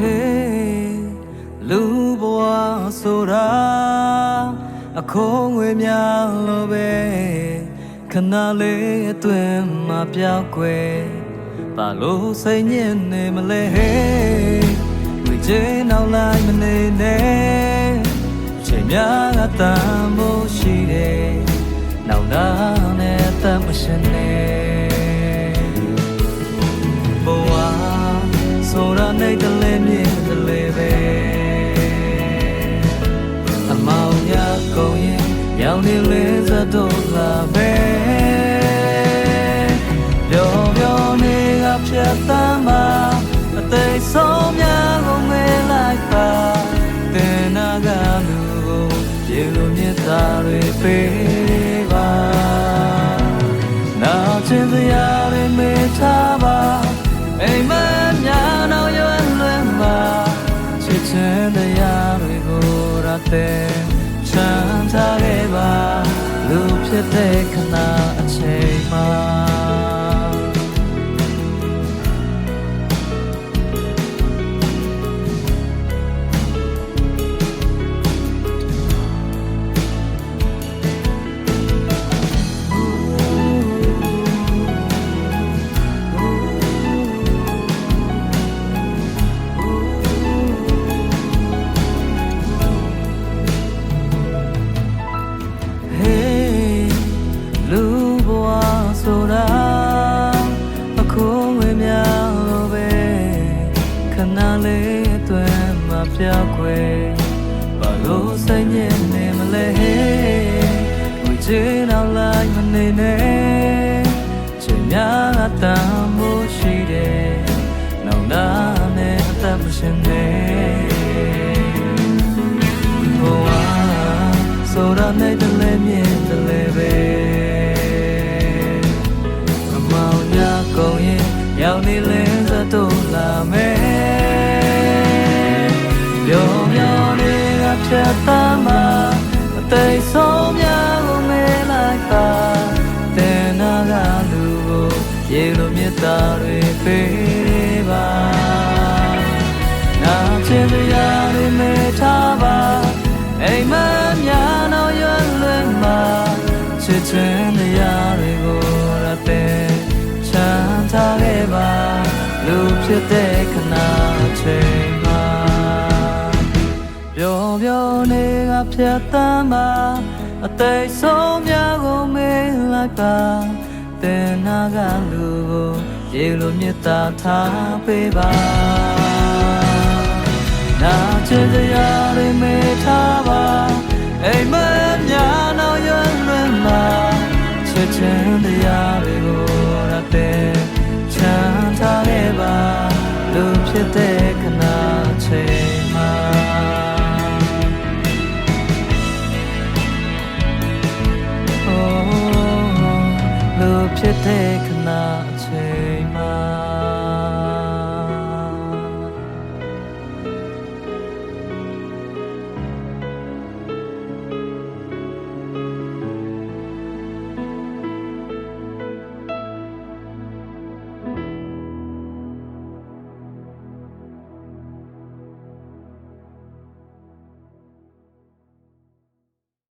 hey လူဘဝဆိုတာအခိုးငွေများလိုပဲခဏလေးအတွင်းမှာပြောက်ွယ်ဘာလို့စိတ်ညစ်နေမလဲ hey ငွေကြေးနောက်လိုက်မနေနဲ့ချိန်များကတန်ဖို့ရှိတယ်နောက်နာနဲ့တတ်မရှင်နဲ့ ရကုန်ရင်ရောင်နေလေးစတော့လာပဲပျော်ပျော်နေကဖြတ်သမ်းပါအသေးဆုံးများကိုမေးလိုက်ပါတင်နာကလူကိုပြေလို့မြတ်တာတွေပေးပါနာချင်စရာတွေမေးထားပါအိမ်မများတော့ရွယ်လွင်ပါချစ်ချင်တရားတွေကိုရတဲ့ချမ်းသာခဲ့ ပါလူဖြစ်တဲ့ခဏအချိန်မှာ ဘာလို့စိတ်ညစ်နေမလဲ Hey ငွေချင်အောင်လိုက်မနေနဲ့ချိန်များအတမ်းမို့ရှိတယ်နောက်နာနဲ့အသက်မရှင်နဲ့ဘဝဆိုရနေတလဲမြင်တလဲပဲအမောင်ရကုန်ရင်ရောက်နေလဲသတို့လာမယ် ကဖြတ်သမ်းမှာအသေးဆုံးများကိုမေးလိုက်ပါတဲ့နာကလူကိုရေလိုမြတ်တာတွေပေးပါနာချင်တရားတွေမေးထားပါအိမ်မများတော့ရွယ်လွင်မှာချစ်ချင်တရားတွေကိုရတဲ့ချမ်းသာခဲ့ပါလူဖြစ်တဲ့ ပျော်ပျော်နေကဖြတ်တမ်းပါအသေးဆုံးများကိုမေးလိုက်ပါတဲ့နာကလူကိုရေလိုမြတ်တာထားပေးပါနာချင်စရာတွေမေးထားပါအိမ်မများ 对吗？